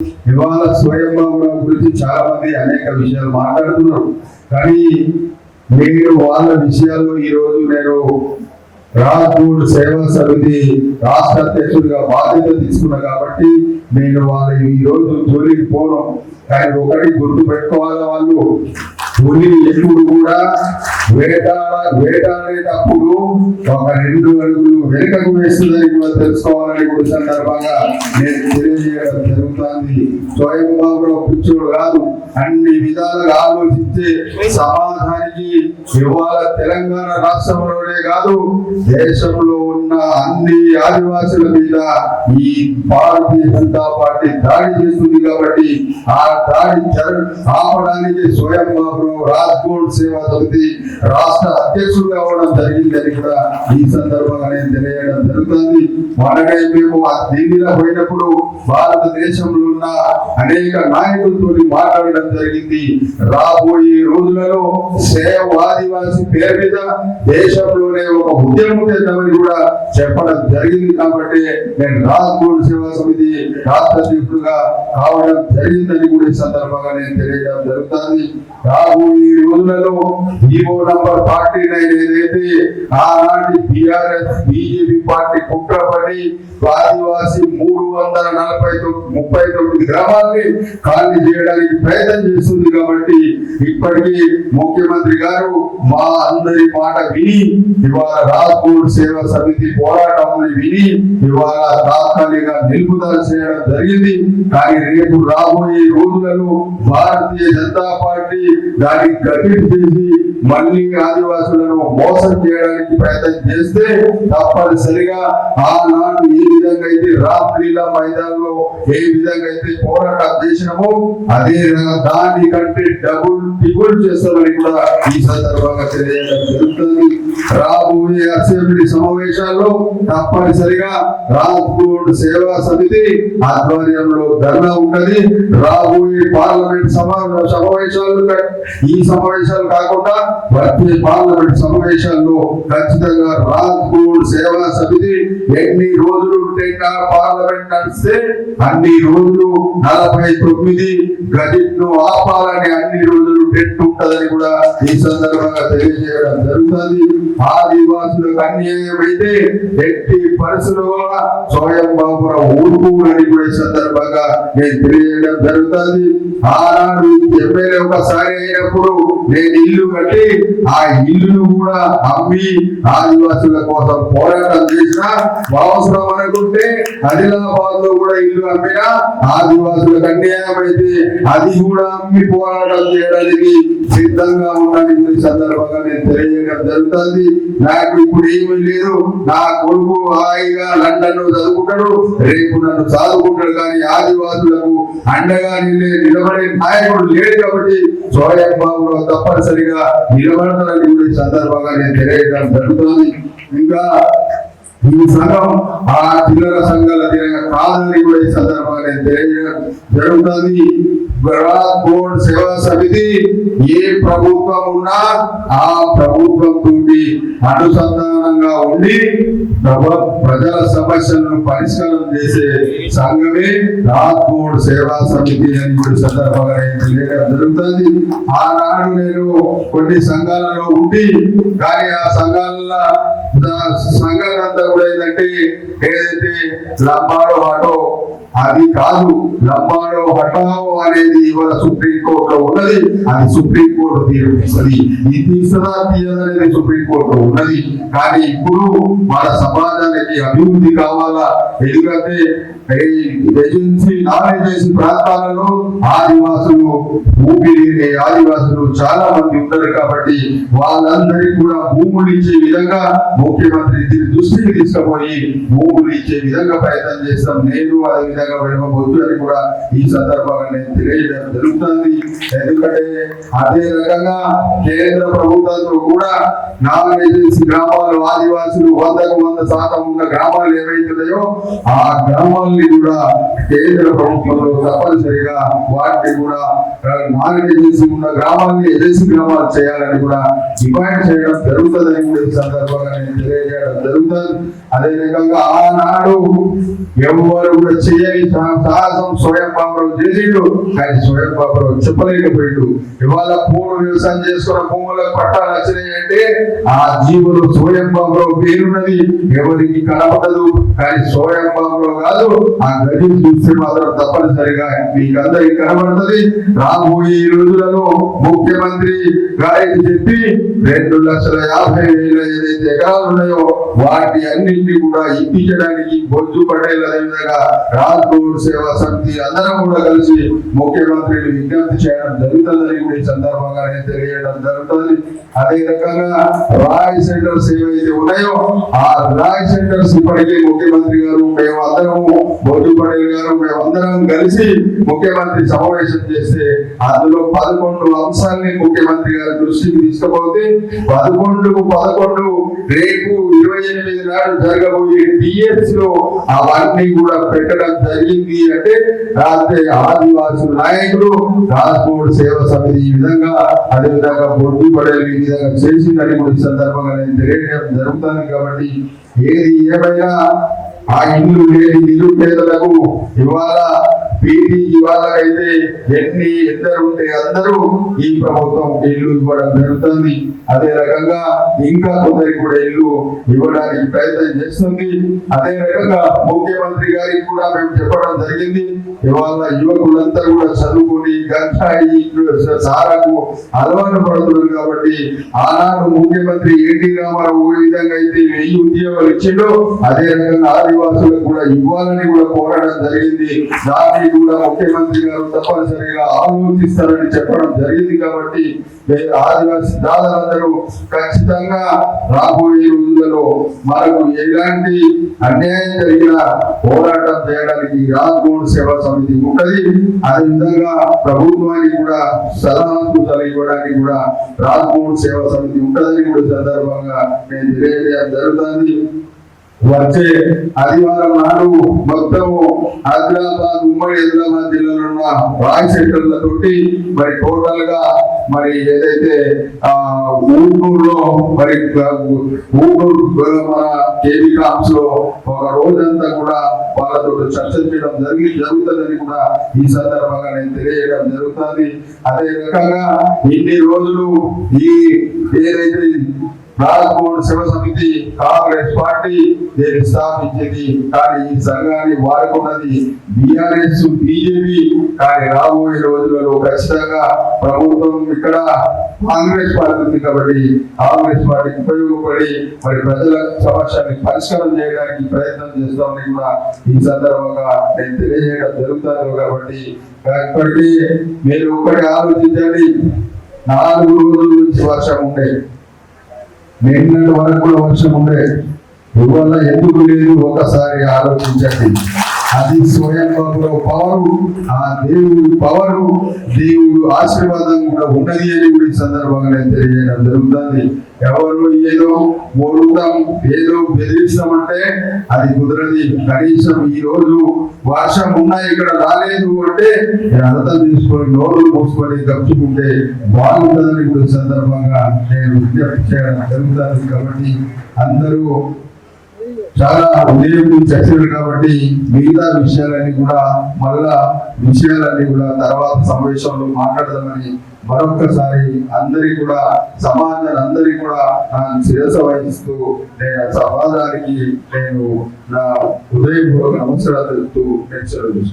ఇవాళ స్వయంభావం గురించి చాలా మంది అనేక విషయాలు మాట్లాడుతున్నారు. కానీ నేను వాళ్ళ విషయాలు ఈ రోజు నేను రాజ్పూర్ సేవా సమితి రాష్ట్ర అధ్యక్షుడిగా బాధ్యత తీసుకున్నా కాబట్టి నేను వాళ్ళ ఈ రోజు జోలికి పోను. కానీ ఒకటి గుర్తు పెట్టుకోవాలి వాళ్ళు? పులి ఎప్పుడు కూడా వేటాడ వేటాడేటప్పుడు ఒక రెండు అడుగులు వెనుకకు వేస్తుందని కూడా తెలుసుకోవాలని కూడా సందర్భంగా నేను తెలియజేయడం జరుగుతుంది. స్వయంభావరావు కూర్చోడు కాదు. అన్ని విధాలుగా ఆలోచించే సమాజానికి ఇవాళ తెలంగాణ రాష్ట్రంలోనే కాదు దేశంలో ఉన్న అన్ని ఆదివాసుల మీద ఈ భారతీయ జనతా పార్టీ దాడి చేస్తుంది కాబట్టి ఆ దాడి ఆపడానికి స్వయం బాబు రాజ్కోట్ సేవా సమితి రాష్ట్ర అధ్యక్షుడు కావడం జరిగిందని కూడా ఈ సందర్భంగా నేను తెలియడం జరుగుతుంది. మొన్ననే మేము ఆ ఢిల్లీలో పోయినప్పుడు భారతదేశంలో ఉన్న అనేక నాయకులతో మాట్లాడడం జరిగింది. రాబోయే రోజులలో సేవ ఆదివాసి పేరు మీద దేశంలోనే ఒక ఉద్యమం చేద్దామని కూడా చెప్పడం జరిగింది కాబట్టి నేను రాజ్కోట్ సేవా సమితి రాష్ట్ర అధ్యక్షుడుగా కావడం జరిగిందని కూడా ఈ సందర్భంగా నేను తెలియడం జరుగుతుంది. రాబోయే రోజులలో ఈవో నంబర్ ఫార్టీ నైన్ ఏదైతే ఆనాటి బిఆర్ఎస్ బీజేపీ పార్టీ కుట్రపడి ఆదివాసి మూడు వందల నలభై తొమ్మిది ముప్పై తొమ్మిది గ్రామాల్ని ఖాళీ చేయడానికి ప్రయత్నం చేస్తుంది కాబట్టి ఇప్పటికీ ముఖ్యమంత్రి గారు మా అందరి మాట విని ఇవాళ రాజ్కోట్ సేవా సమితి పోరాటం విని ఇవాళ తాత్కాలిక నిలుపుదల చేయడం జరిగింది. కానీ రేపు రాబోయే రోజులలో భారతీయ జనతా పార్టీ దాన్ని గట్టి చేసి మళ్ళీ ఆదివాసులను మోసం చేయడానికి ప్రయత్నం చేస్తే తప్పనిసరిగా ఆనాడు ఏ విధంగా అయితే రామ్లీలా మైదానంలో ఏ విధంగా అయితే పోరాటం చేసినామో అదే రకంగా దానికంటే డబుల్ టిబుల్ చేస్తామని కూడా ఈ సందర్భంగా తెలియజేయడం జరుగుతుంది. రాబోయే అసెంబ్లీ సమావేశాల్లో తప్పనిసరిగా రాజ్కోట్ సేవా సమితి ఆధ్వర్యంలో ధర్నా ఉంటది. రాబోయే పార్లమెంట్ సమా సమావేశాలు ఈ సమావేశాలు కాకుండా వచ్చే పార్లమెంట్ సమావేశాల్లో ఖచ్చితంగా రాజ్కోట్ సేవా సమితి ఎన్ని రోజులు ఉంటే పార్లమెంట్ నడిస్తే అన్ని రోజులు నలభై తొమ్మిది గదిను ఆపాలని అన్ని రోజులు పెట్టు ఉంటుందని కూడా ఈ సందర్భంగా తెలియజేయడం జరుగుతుంది. ఆదివాసులకు అన్యాయమైతే అయితే ఎట్టి పరిస్థితుల్లో కూడా స్వయం ఊరుకు అని కూడా ఈ సందర్భంగా నేను తెలియజేయడం జరుగుతుంది. ఆనాడు ఎమ్మెల్యే ఒకసారి అయినప్పుడు నేను ఇల్లు కట్టి ఆ ఇల్లును కూడా అమ్మి ఆదివాసుల కోసం పోరాటం చేసిన అవసరం అనుకుంటే ఆదిలాబాద్లో కూడా ఇల్లు అమ్మినా ఆదివాసులకు అన్యాయం అయితే అది కూడా అమ్మి పోరాటం చేయడానికి సిద్ధంగా ఉన్నాను ఈ సందర్భంగా నేను తెలియజేయడం జరుగుతుంది. నాకు ఇప్పుడు ఏమీ లేదు. నా కొడుకు హాయిగా లండన్లో చదువుకుంటాడు. రేపు నన్ను చదువుకుంటాడు కానీ ఆదివాసులకు అండగా నిలే నిలబడే నాయకుడు లేడు కాబట్టి సోయం బాబులో తప్పనిసరిగా నిలబడతానని కూడా సందర్భంగా నేను తెలియజేయడం జరుగుతుంది. ఇంకా ఈ సంఘం ఆ చిల్లర సంఘాల దినంగా కాదని కూడా ఈ సందర్భంగా నేను తెలియజేయడం జరుగుతుంది. బోర్డ్ సేవా సమితి ఏ ప్రభుత్వం ఉన్నా ఆ ప్రభుత్వం తోటి అనుసంధానంగా ఉండి ప్రభ- ప్రజల సమస్యలను పరిష్కారం చేసే సంఘమే రాజ్ సేవా సమితి అని కూడా సందర్భంగా నేను జరుగుతుంది. ఆనాడు నేను కొన్ని సంఘాలలో ఉండి కానీ ఆ సంఘాలలో సంఘాలంతా కూడా ఏంటంటే ఏదైతే లంబాడో వాటో అది కాదు లబ్బాడో హఠావో అనేది ఇవాళ సుప్రీంకోర్టులో ఉన్నది. అది సుప్రీంకోర్టు కోర్టు తీర్పిస్తుంది. ఇది తీస్తుందా తీయదనేది సుప్రీం ఉన్నది. కానీ ఇప్పుడు మన సమాజానికి అభివృద్ధి కావాలా? ఎందుకంటే ఏజెన్సీ నాన్ ఏజెన్సీ ప్రాంతాలలో ఆదివాసులు ఊపిరి ఆదివాసులు చాలా మంది ఉంటారు కాబట్టి వాళ్ళందరికీ కూడా భూములు ఇచ్చే విధంగా ముఖ్యమంత్రి దృష్టికి తీసుకుపోయి భూములు ఇచ్చే విధంగా ప్రయత్నం చేస్తాం. నేను అదే విధంగా వెళ్ళవచ్చు అని కూడా ఈ సందర్భంగా నేను తెలియజేయడం జరుగుతుంది. ఎందుకంటే అదే రకంగా కేంద్ర ప్రభుత్వంతో కూడా నాలుగైదు గ్రామాలు ఆదివాసులు వందకు వంద శాతం ఉన్న గ్రామాలు ఏవైతున్నాయో ఆ గ్రామాల్ని కూడా కేంద్ర ప్రభుత్వంలో తప్పనిసరిగా వాటిని కూడా నాలుగైదు ఉన్న గ్రామాల్ని ఎదేసి గ్రామాలు చేయాలని కూడా డిమాండ్ చేయడం జరుగుతుందని కూడా ఈ సందర్భంగా నేను నేను తెలియజేయడం జరుగుతుంది. అదే రకంగా ఆనాడు ఎవరు కూడా చేయని సా- సాహసం స్వయం బాబురావు చేసిండు కానీ స్వయం బాబురావు చెప్పలేకపోయిండు. ఇవాళ పూలు వ్యవసాయం చేసుకున్న భూములకు పట్టాలు వచ్చినాయంటే ఆ జీవులు స్వయం బాబురావు పేరున్నది ఎవరికి కనపడదు. కానీ స్వయం బాబురావు కాదు ఆ గది చూస్తే మాత్రం తప్పనిసరిగా మీకు అందరికి కనబడుతుంది. రాబోయే రోజులలో ముఖ్యమంత్రి గారికి చెప్పి రెండు లక్షల యాభై వేల ఏదైతే ఎకరాలు ఉన్నాయో వాటి అన్నింటినీ కూడా ఇప్పించడానికి బొజ్జు పటేల్ అదేవిధంగా రాజ్కోట్ సేవా సమితి అందరం కూడా కలిసి ముఖ్యమంత్రిని విజ్ఞప్తి చేయడం జరుగుతుందని కూడా ఈ సందర్భంగా నేను తెలియజేయడం జరుగుతుంది. అదే రకంగా రాయ్ సెంటర్స్ ఏవైతే ఉన్నాయో ఆ రాయ్ సెంటర్స్ ఇప్పటికే ముఖ్యమంత్రి గారు మేము అందరం అందరం కలిసి ముఖ్యమంత్రి సమావేశం చేస్తే అందులో పదకొండు అంశాలని ముఖ్యమంత్రి గారి దృష్టికి తీసుకుపోతే పదకొండుకు పదకొండు రేపు ఇరవై ఎనిమిది నాడు జరగబోయే డిఎస్లో అవన్నీ కూడా పెట్టడం జరిగింది అంటే రాత్రి ఆదివాసుల నాయకులు రాజ్కోట్ సేవ సమితి ఈ విధంగా అదే విధంగా బొడ్డు పడేలు ఈ విధంగా చేసిందని కూడా ఈ సందర్భంగా నేను తెలియజేయడం జరుగుతుంది కాబట్టి ఏది ఏమైనా ఆ ఇల్లు లేని నిరుపేదలకు ఇవాళ పీటీ ఇవాళకైతే ఎన్ని ఇద్దరు ఉంటే అందరూ ఈ ప్రభుత్వం ఇల్లు ఇవ్వడం జరుగుతుంది. అదే రకంగా ఇంకా కొందరికి కూడా ఇల్లు ఇవ్వడానికి ప్రయత్నం చేస్తుంది. అదే రకంగా ముఖ్యమంత్రి గారికి కూడా మేము చెప్పడం జరిగింది. ఇవాళ యువకులంతా కూడా చదువుకుని గంజాయి సారాకు అలవాటు పడుతున్నారు కాబట్టి ఆనాడు ముఖ్యమంత్రి ఎన్టీ రామారావు ఏ విధంగా అయితే వెయ్యి ఉద్యోగాలు ఇచ్చిండో అదే రకంగా ఆదివాసులకు కూడా ఇవ్వాలని కూడా కోరడం జరిగింది. దాన్ని కూడా ముఖ్యమంత్రి గారు తప్పనిసరిగా ఆలోచిస్తారని చెప్పడం జరిగింది కాబట్టి ఏ ఆదివాసి దాదాలందరూ ఖచ్చితంగా రాబోయే రోజులలో మనకు ఎలాంటి అన్యాయం జరిగిన పోరాటం చేయడానికి రాజ్కోట్ సేవా సమితి ఉంటది. అదేవిధంగా ప్రభుత్వానికి కూడా సలహాలు సూచనలు ఇవ్వడానికి కూడా రాజ్కోట్ సేవా సమితి ఉంటుందని కూడా సందర్భంగా నేను తెలియజేయడం జరుగుతుంది. వచ్చే ఆదివారం నాడు మొత్తం ఆదిలాబాద్ ఉమ్మడి హైదరాబాద్ జిల్లాలో ఉన్న రాయ్ సెంటర్ల మరి టోటల్గా మరి ఏదైతే ఆ ఊటూరులో మరి ఊటూరు మన కేవీ కామ్స్లో ఒక రోజంతా కూడా వాళ్ళతో చర్చ చేయడం జరిగి జరుగుతుందని కూడా ఈ సందర్భంగా నేను తెలియజేయడం జరుగుతుంది. అదే రకంగా ఇన్ని రోజులు ఈ ఏదైతే రాజ్కోట్ శివ సమితి కాంగ్రెస్ పార్టీ దీన్ని స్థాపించింది. కానీ ఈ సంఘాన్ని వాడుకున్నది బిఆర్ఎస్ బీజేపీ. కానీ రాబోయే రోజులలో ఖచ్చితంగా ప్రభుత్వం ఇక్కడ కాంగ్రెస్ పార్టీ ఉంది కాబట్టి కాంగ్రెస్ పార్టీకి ఉపయోగపడి మరి ప్రజల సమస్యని పరిష్కారం చేయడానికి ప్రయత్నం చేస్తామని కూడా ఈ సందర్భంగా నేను తెలియజేయడం జరుగుతుంది కాబట్టి ఇప్పటికీ మీరు ఒకటి ఆలోచించండి. నాలుగు రోజుల నుంచి వర్షం ఉండేది నిన్నటి వరకు కూడా వర్షం ఉండే. ఇవాళ ఎందుకు లేదు? ఒకసారి ఆలోచించండి. అది స్వయం పవరు ఆ దేవుడి పవరు దేవుడు ఆశీర్వాదం కూడా ఉన్నది అని కూడా ఈ సందర్భంగా తెలియజేయడం జరుగుతుంది. ఎవరు ఏదో ఓడుతాం ఏదో బెదిరిస్తామంటే అది కుదరది. కనీసం ఈ రోజు వర్షం ఉన్నా ఇక్కడ రాలేదు అంటే నేను అర్థం తీసుకొని నోరు మూసుకొని తప్పుకుంటే బాగుంటుందని కూడా సందర్భంగా నేను విజ్ఞప్తి చేయడం జరుగుతుంది. కాబట్టి అందరూ చాలా ఉదయం చర్చలు కాబట్టి మిగతా విషయాలన్నీ కూడా మళ్ళా విషయాలన్నీ కూడా తర్వాత సమావేశంలో మాట్లాడదామని మరొక్కసారి అందరి కూడా సమాజాన్ని అందరి కూడా నా శిరస వహిస్తూ నేను సమాజానికి నేను నా హృదయపూర్వక నమస్కారాలు తెలుపుతూ నేను సెలవు